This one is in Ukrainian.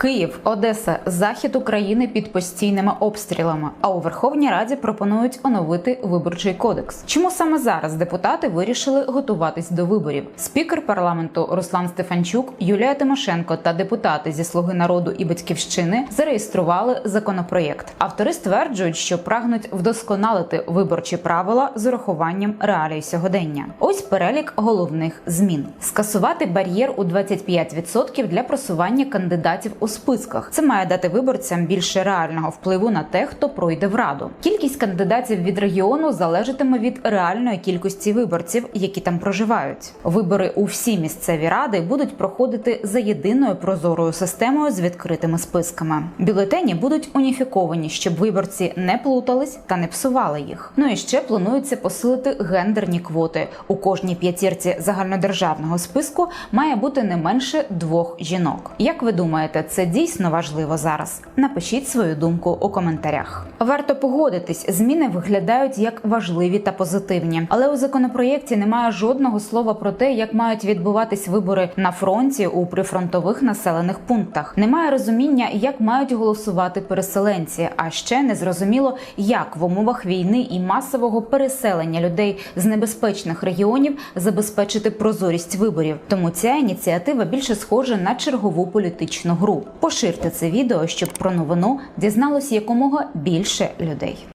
Київ, Одеса, захід України під постійними обстрілами. А у Верховній Раді пропонують оновити виборчий кодекс. Чому саме зараз депутати вирішили готуватись до виборів? Спікер парламенту Руслан Стефанчук, Юлія Тимошенко та депутати зі Слуги народу і батьківщини зареєстрували законопроєкт. Автори стверджують, що прагнуть вдосконалити виборчі правила з урахуванням реалій сьогодення. Ось перелік головних змін: скасувати бар'єр у 25% для просування кандидатів у списках. Це має дати виборцям більше реального впливу на те, хто пройде в раду. Кількість кандидатів від регіону залежатиме від реальної кількості виборців, які там проживають. Вибори у всі місцеві ради будуть проходити за єдиною прозорою системою з відкритими списками. Бюлетені будуть уніфіковані, щоб виборці не плутались та не псували їх. Ну і ще планується посилити гендерні квоти. У кожній п'ятірці загальнодержавного списку має бути не менше двох жінок. Як ви думаєте, це дійсно важливо зараз? Напишіть свою думку у коментарях. Варто погодитись, зміни виглядають як важливі та позитивні, але у законопроєкті немає жодного слова про те, як мають відбуватись вибори на фронті у прифронтових населених пунктах. Немає розуміння, як мають голосувати переселенці. А ще не зрозуміло, як в умовах війни і масового переселення людей з небезпечних регіонів забезпечити прозорість виборів. Тому ця ініціатива більше схожа на чергову політичну гру. Поширте це відео, щоб про новину дізналось якомога більше людей.